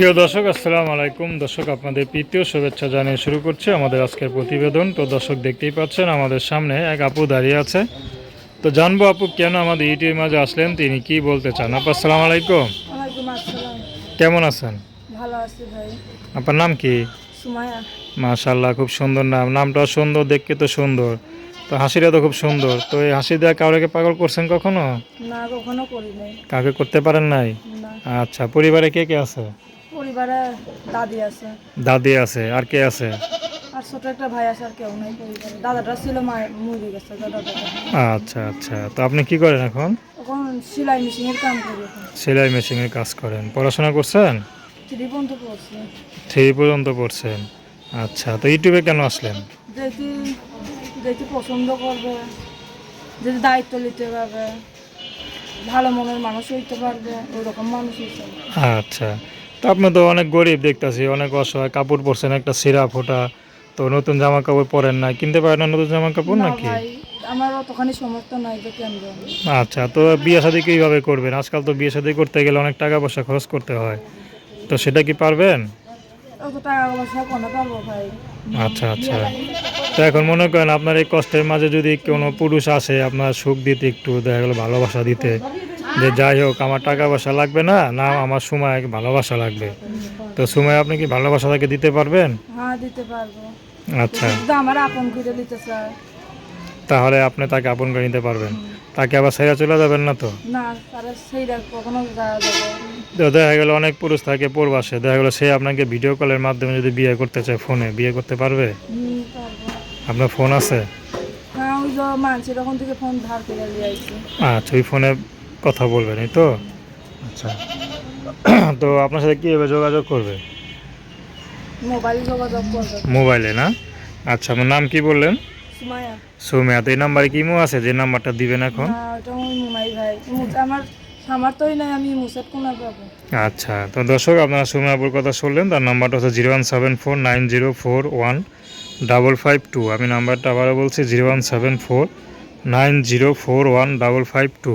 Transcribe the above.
প্রিয় দর্শক আসসালামু আলাইকুম। দর্শক আপনাদের প্রীতীয় শুভেচ্ছা জানিয়ে শুরু করছি আমাদের আজকের প্রতিবেদন। তো দর্শক দেখতেই পাচ্ছেন আমাদের সামনে এক আপু দাঁড়িয়ে আছে। তো জানব আপু কেন আমাদের ইউটিউবের মাঝে আসলেন? তিনি কি বলতে চান? আপু আসসালামু আলাইকুম। কেমন আছেন? ভালো আছি ভাই। আপনার নাম কি? মাশাল্লাহ খুব সুন্দর নাম। নামটা সুন্দর দেখতে তো সুন্দর। তো হাসিটা তো খুব সুন্দর। তো এই হাসি দেওয়া কাউকে পাগল করছেন কখনো? না কখনো করি নাই। কাউকে করতে পারেন নাই? আচ্ছা পরিবারে কে কে আছে? পরিবারে দাদি আছে। দাদি আছে আর কে আছে? আর ছোট একটা ভাই আছে আর কেউ নাই পরিবারে। দাদাটা ছিল মুরগি গেছে দাদাটা। আচ্ছা আচ্ছা। তো আপনি কি করেন এখন? এখন সেলাই মেশিনের কাম করি এখন। সেলাই মেশিনের কাজ করেন। পড়াশোনা করছেন? থ্রি পর্যন্ত পড়ছি। থ্রি পর্যন্ত পড়ছেন। আচ্ছা তো ইউটিউবে কেন আসলেন? যেটি যেটি পছন্দ করবে যদি দায়িত্ব নিতে পারবে ভালো মনের মানুষ হইতে পারবে ওরকম মানুষ হইতে আচ্ছা। আপনি তো অনেক গরিব দেখতাছি অনেক অসহায় কাপড় পরছেন একটা সিরা ফোটা তো নতুন জামা কাপড় পরেন না কিনতে পারেন না নতুন জামা কাপড় না নাকি? আমার অতখানি নাই যে আচ্ছা তো বিয়ে শাদী কীভাবে করবেন? আজকাল তো বিয়ে শাদী করতে গেলে অনেক টাকা পয়সা খরচ করতে হয় তো সেটা কি পারবেন? অত টাকা পয়সা কোনো পারব ভাই। আচ্ছা আচ্ছা তো এখন মনে করেন আপনার এই কষ্টের মাঝে যদি কোনো পুরুষ আসে আপনার সুখ দিতে একটু দেখা গেলো ভালোবাসা দিতে যে যাই হোক আমার টাকা পয়সা লাগবে না না আমার সময় ভালোবাসা লাগবে। তো সময় আপনি কি ভালোবাসা তাকে দিতে পারবেন? হ্যাঁ দিতে পারব। আচ্ছা। আমার আপন করে দিতে চায়। তাহলে আপনি তাকে আপন করে নিতে পারবেন। তাকে আবার সেরা চলে যাবেন না তো? না কখনো দেখা গেলো অনেক পুরুষ থাকে পূর্বাসে। দেখা গেলো সে আপনাকে ভিডিও কলের মাধ্যমে যদি বিয়ে করতে চায় ফোনে বিয়ে করতে পারবে? আপনার ফোন আছে? হ্যাঁ আচ্ছা ওই ফোনে কথা বলবেন এই তো? আচ্ছা। তো আপনার সাথে কীভাবে যোগাযোগ করবে? মোবাইল যোগাযোগ করবে। মোবাইলে না? আচ্ছা আমার নাম কি বললেন? সুমায়া সৌমিয়া তো এই নাম্বারে কি ইমো আছে? যে নাম্বারটা দিবেন এখন? মু- আমার আচ্ছা তো দর্শক আপনারা সৌমিয়াপুর কথা শুনলেন তার নাম্বারটা হচ্ছে zero one seven four nine zero four one double five two. আমি নাম্বারটা আবারও বলছি zero one seven four nine zero four one double five two.